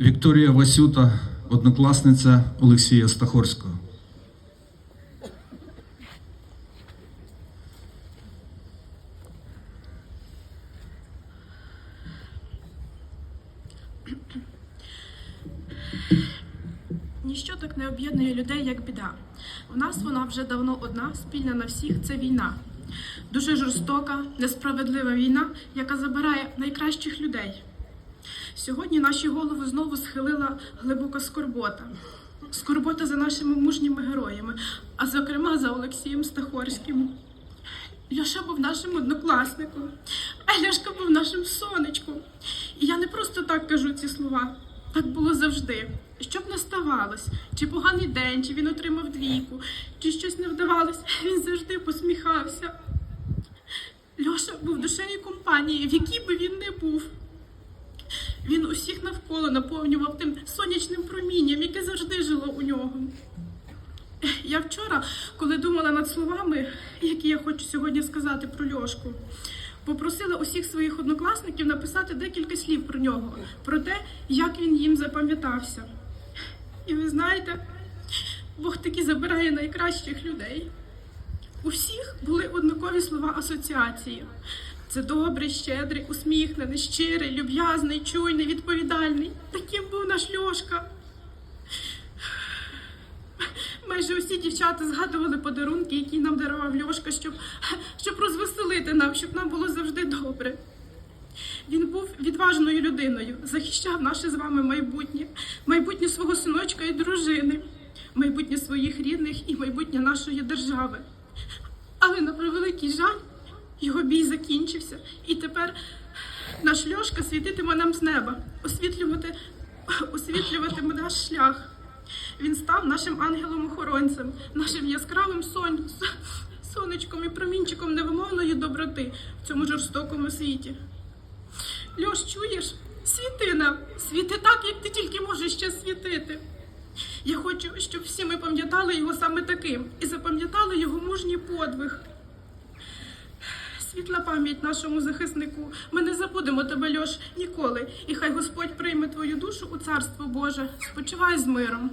Вікторія Васюта, однокласниця Олексія Стахорського. Ніщо так не об'єднує людей, як біда. У нас вона вже давно одна, спільна на всіх це війна. Дуже жорстока, несправедлива війна, яка забирає найкращих людей. Сьогодні наші голови знову схилила глибока скорбота. Скорбота за нашими мужніми героями, а зокрема за Олексієм Стахорським. Льоша був нашим однокласником, а Ляшка був нашим сонечком. І я не просто так кажу ці слова. Так було завжди. Що б не ставалось, чи поганий день, чи він отримав двійку, чи щось не вдавалось, він завжди посміхався. Льоша був душею компанії, в якій би він не був. Він усіх навколо наповнював тим сонячним промінням, яке завжди жило у нього. Я вчора, коли думала над словами, які я хочу сьогодні сказати про Льошку, попросила усіх своїх однокласників написати декілька слів про нього, про те, як він їм запам'ятався. І ви знаєте, Бог таки забирає найкращих людей. У всіх були однакові слова асоціації. Це добрий, щедрий, усміхнений, щирий, люб'язний, чуйний, відповідальний. Таким був наш Льошка. Майже усі дівчата згадували подарунки, які нам дарував Льошка, щоб, щоб розвеселити нам, щоб нам було завжди добре. Він був відважною людиною, захищав наше з вами майбутнє, майбутнє свого синочка і дружини, майбутнє своїх рідних і майбутнє нашої держави. Але на превеликий жаль, його бій закінчився, і тепер наш Льошка світитиме нам з неба, освітлювати, освітлюватиме наш шлях. Він став нашим ангелом-охоронцем, нашим яскравим сон... сонечком і промінчиком невимовної доброти в цьому жорстокому світі. Льош, чуєш? Світи нам, світи так, як ти тільки можеш ще світити. Я хочу, щоб всі ми пам'ятали його саме таким і запам'ятали його мужній подвиг. Світла пам'ять нашому захиснику. Ми не забудемо тебе, Льош, ніколи. І хай Господь прийме твою душу у царство Боже. Спочивай з миром.